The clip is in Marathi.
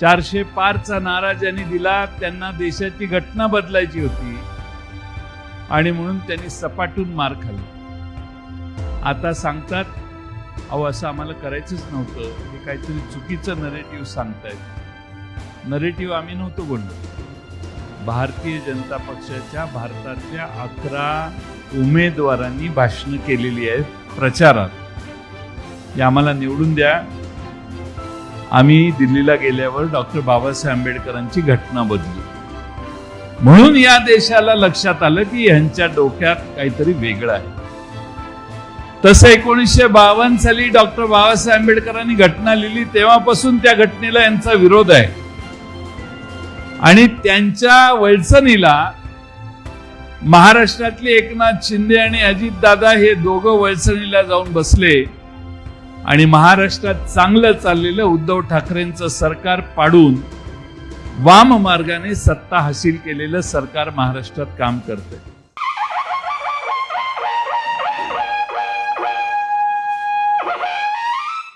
चारशे पारचा नारा ज्यांनी दिला त्यांना देशाची घटना बदलायची होती. आणि म्हणून त्यांनी सपाटून मार खाल्ला. आता सांगतात अहो असं आम्हाला करायचंच नव्हतं. हे काहीतरी चुकीचं नरेटिव्ह सांगतायत. नरेटिव्ह आम्ही नव्हतो बोललो भारतीय जनता पक्षाच्या भारतातल्या अकरा उमेदवारांनी भाषणं केलेली आहेत प्रचारात. हे आम्हाला निवडून द्या. आम्ही दिल्लीला गेल्यावर डॉक्टर बाबासाहेब आंबेडकरांची घटना बदली. म्हणून या देशाला लक्षात आलं की ह्यांच्या डोक्यात काहीतरी वेगळं आहे. तसं एकोणीसशे बावन्न साली डॉक्टर बाबासाहेब आंबेडकरांनी घटना लिहिली तेव्हापासून त्या घटनेला यांचा विरोध आहे. आणि त्यांच्या वळसणीला महाराष्ट्रातले एकनाथ शिंदे आणि अजितदादा हे दोघं वळसणीला जाऊन बसले. आणि महाराष्ट्रात चांगलं चाललेलं उद्धव ठाकरेंचं सरकार पाडून वाम मार्गाने सत्ता हासिल केलेलं सरकार महाराष्ट्रात काम करतंय.